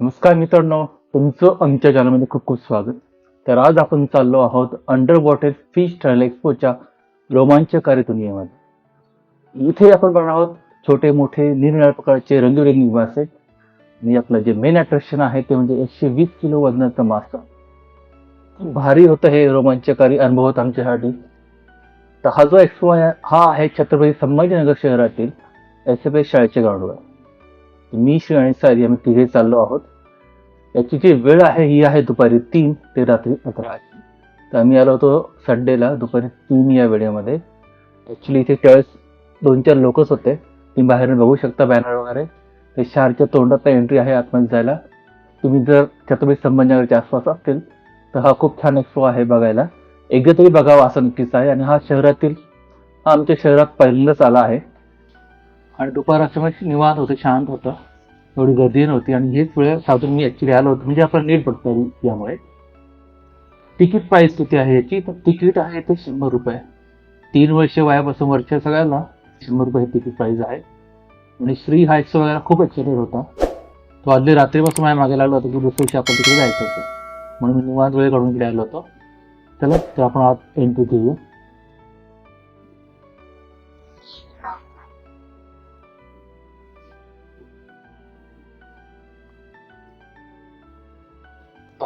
नमस्कार मित्रांनो तुमचं आमच्या चॅनलमध्ये खूप खूप स्वागत. तर आज आपण चाललो आहोत अंडर वॉटर फिश ट्रायल एक्सपोच्या रोमांचकारी दुनियेमध्ये इथे आपण बघणार आहोत छोटे मोठे निरनिराळ्या प्रकारचे रंगीबेरंगी मासे. आणि आपलं जे मेन अट्रॅक्शन आहे ते म्हणजे एकशे वीस किलो वजनाचं मासा. भारी होतं हे रोमांचकारी अनुभव होत आमच्यासाठी. तर हा जो एक्सपो आहे हा आहे छत्रपती संभाजीनगर शहरातील एस एफ एस शाळेच्या ग्राउंडवर मी श्री आणि सारी आम्ही तिघे चाललो आहोत. याची जी वेळ आहे ही आहे दुपारी तीन ते रात्री अकरा. तर आम्ही आलो होतो संडेला दुपारी तीन या वेळेमध्ये. ॲक्च्युली इथे त्यावेळेस दोन चार लोकच होते. तुम्ही बाहेरून बघू शकता बॅनर वगैरे. ते शारच्या तोंडात एंट्री आहे आतमध्ये जायला. तुम्ही जर छत्रपती संभाजीनगरच्या आसपास असतील तर हा खूप छान एक्सपो आहे बघायला. एकदा तरी बघावा असं नक्कीच आहे. आणि हा शहरातील हा आमच्या शहरात पहिल्यांदाच आला आहे. आणि दुपार असल्यामुळे निवांत होतं शांत होतं. एवढी गर्दी नव्हती आणि हेच वेळ साधून मी ॲक्च्युली आलो होतो. म्हणजे आपण नीट बघता येईल यामुळे. तिकीट प्राईस किती आहे याची? तर तिकीट आहे ते शंभर रुपये. तीन वर्ष वयापासून वर्ष सगळ्यांना शंभर रुपये हे तिकीट प्राईस आहे. आणि श्री हा वगैरे खूप एक्सायटेड होता. तो आधी रात्रीपासून माझ्या मागे लागला होता की दुसऱ्या दिवशी आपण तिकडे जायचं होतं. म्हणून मी निवांत वेळ काढून इकडे आलो होतो. चला तर आपण आत एंट्री घेऊ.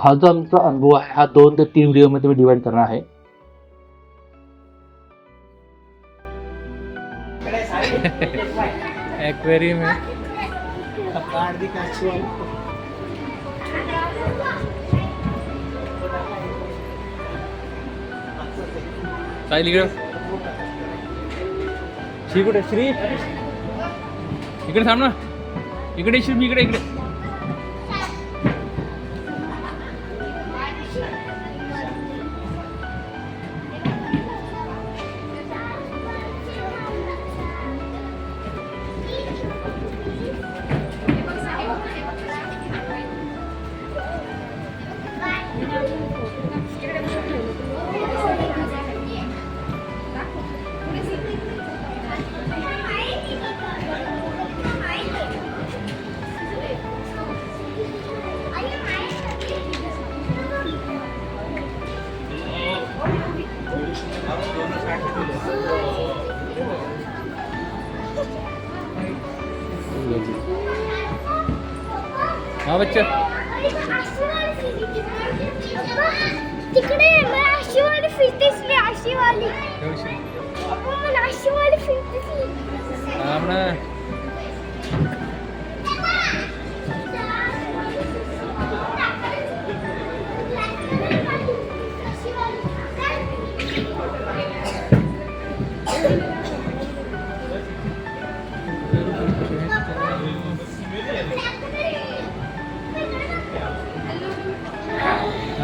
हा जो आमचा अनुभव आहे हा दोन ते तीन व्हिडिओमध्ये मी डिवाइड करणार आहे. एक्वेरियम है इकडे. श्री कुठे? श्री? इकडे थांब ना. इकडे श्री इकडे इकडे. हाँ बच्चा तिकडे मला अशी वाली फिश दिसली अशी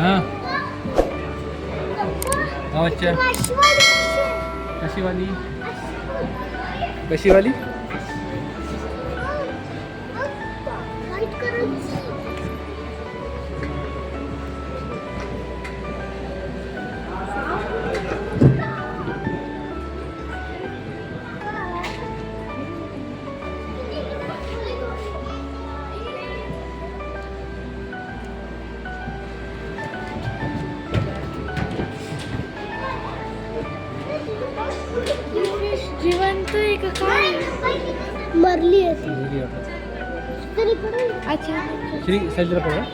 हाँ. हाँ बच्चा अशी जिवंत आहे का काय? मरली आहे ती. तरी पण अच्छा. श्री सजरा पकड़ा.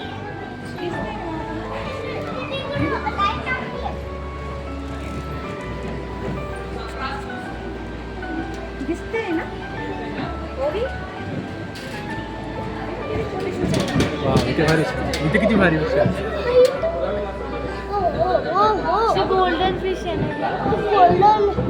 दिसते ना? इथे भारी इथे किती भारी आहे. गोल्डन फिश आहे गोल्डन गोल्डन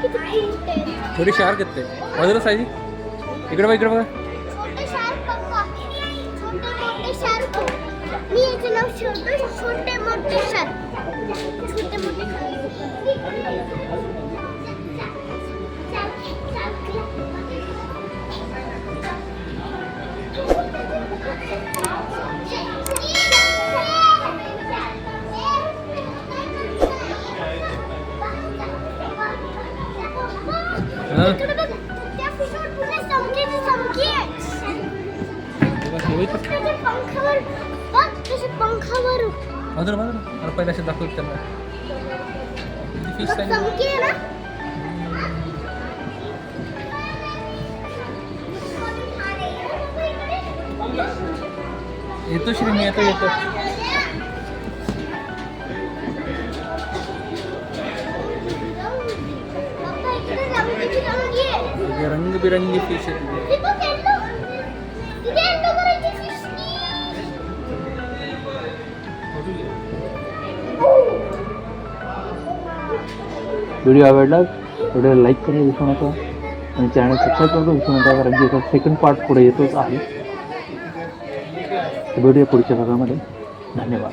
छोटी शार्क येते बाजूला सायजी इकडे बघ इकडे बघा. छोटे मोठे छोटे मोठे बाजूला बाजूला अरे पहिले असे दाखवत त्यांना फिश येतो श्री मी येतो येतो. रंगबिरंगी फ़िश हे. व्हिडिओ आवडला व्हिडिओला लाईक करायला विसरू नका. आणि चॅनल सबस्क्राईब करायला विसरू नका कारण की याचा सेकंड पार्ट पुढे येतोच आहे. तर भेटूया पुढच्या भागामध्ये. धन्यवाद.